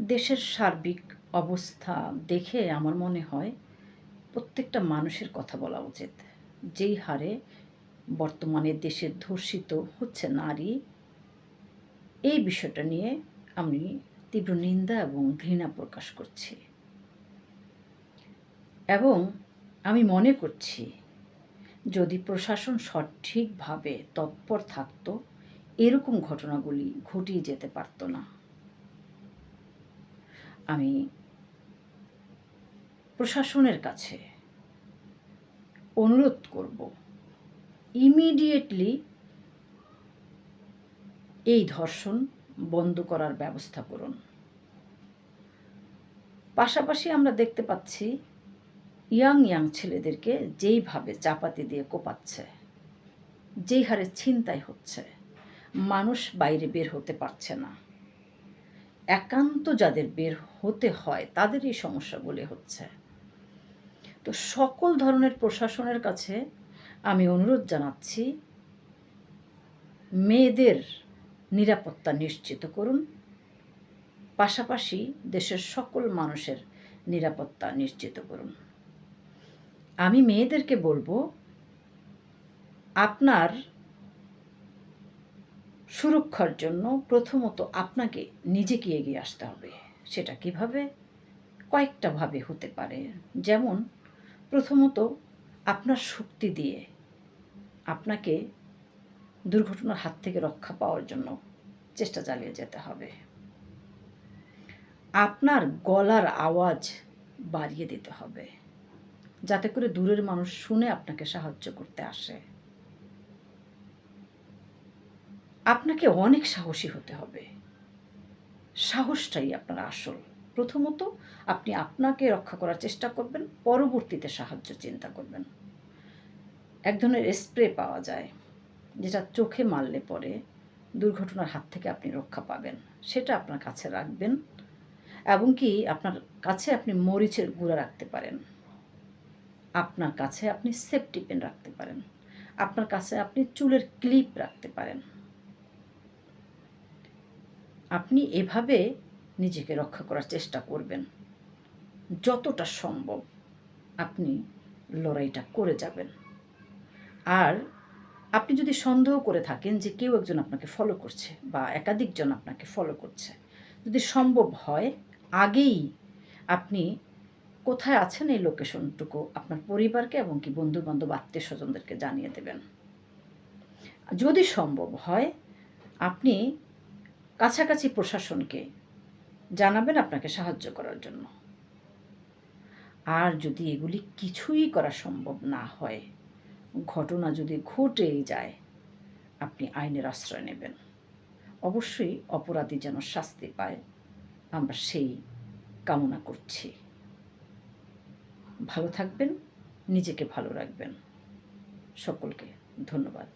দেশের সার্বিক অবস্থা দেখে আমার মনে হয় প্রত্যেকটা মানুষের কথা বলা উচিত। যেই হারে বর্তমানে দেশে ধর্ষিত হচ্ছে নারী, এই বিষয়টা নিয়ে আমি তীব্র নিন্দা এবং ঘৃণা প্রকাশ করছি। এবং আমি মনে করছি, যদি প্রশাসন সঠিকভাবে তৎপর থাকতো, এরকম ঘটনাগুলি ঘটিয়ে যেতে পারতো না। আমি প্রশাসনের কাছে অনুরোধ করব ইমিডিয়েটলি এই ধর্ষণ বন্ধ করার ব্যবস্থা করুন। পাশাপাশি আমরা দেখতে পাচ্ছি ইয়াং ইয়াং ছেলেদেরকে যেইভাবে চাপাতি দিয়ে কোপাচ্ছে, যেই হারে ছিনতাই হচ্ছে, মানুষ বাইরে বের হতে পারছে না। একান্ত যাদের বের হতে হয়, তাদের এই সমস্যাগুলি হচ্ছে। তো সকল ধরনের প্রশাসনের কাছে আমি অনুরোধ জানাচ্ছি, মেয়েদের নিরাপত্তা নিশ্চিত করুন। পাশাপাশি দেশের সকল মানুষের নিরাপত্তা নিশ্চিত করুন। আমি মেয়েদেরকে বলব, আপনার সুরক্ষার জন্য প্রথমত আপনাকে নিজেকে এগিয়ে আসতে হবে। সেটা কীভাবে? কয়েকটা ভাবে হতে পারে। যেমন, প্রথমত আপনার শক্তি দিয়ে আপনাকে দুর্ঘটনার হাত থেকে রক্ষা পাওয়ার জন্য চেষ্টা চালিয়ে যেতে হবে। আপনার গলার আওয়াজ বাড়িয়ে দিতে হবে। যাতে করে দূরের মানুষ শুনে আপনাকে সাহায্য করতে আসে। আপনাকে অনেক সাহসী হতে হবে। সাহসটাই আপনার আসল। প্রথমত, আপনি আপনাকে রক্ষা করার চেষ্টা করবেন, পরবর্তীতে সাহায্য চিন্তা করবেন। এক ধরনের স্প্রে পাওয়া যায়, যেটা চোখে মারলে পরে দুর্ঘটনার হাত থেকে আপনি রক্ষা পাবেন। সেটা আপনার কাছে রাখবেন এবং কি আপনার কাছে আপনি মরিচের গুঁড়া রাখতে পারেন। আপনার কাছে আপনি সেফটি পেন রাখতে পারেন। আপনার কাছে আপনি চুলের ক্লিপ রাখতে পারেন। আপনি এভাবে নিজেকে রক্ষা করার চেষ্টা করবেন। যতটা সম্ভব আপনি লড়াইটা করে যাবেন। আর আপনি যদি সন্দেহ করে থাকেন যে কেউ একজন আপনাকে ফলো করছে বা একাধিকজন আপনাকে ফলো করছে, যদি সম্ভব হয়, আগেই আপনি কোথায় আছেন এই লোকেশনটুকু আপনার পরিবারকে এবং কি বন্ধু বান্ধব আত্মীয় স্বজনদেরকে জানিয়ে দেবেন। যদি সম্ভব হয়, আপনি কাছাকাছি প্রশাসনকে জানাবেন আপনাকে সাহায্য করার জন্য। আর যদি এগুলি কিছুই করা সম্ভব না হয়, ঘটনা যদি ঘটেই যায়, আপনি আইনের আশ্রয় নেবেন। অবশ্যই অপরাধী যেন শাস্তি পায়, আমরা সেই কামনা করছি। ভালো থাকবেন, নিজেকে ভালো রাখবেন। সকলকে ধন্যবাদ।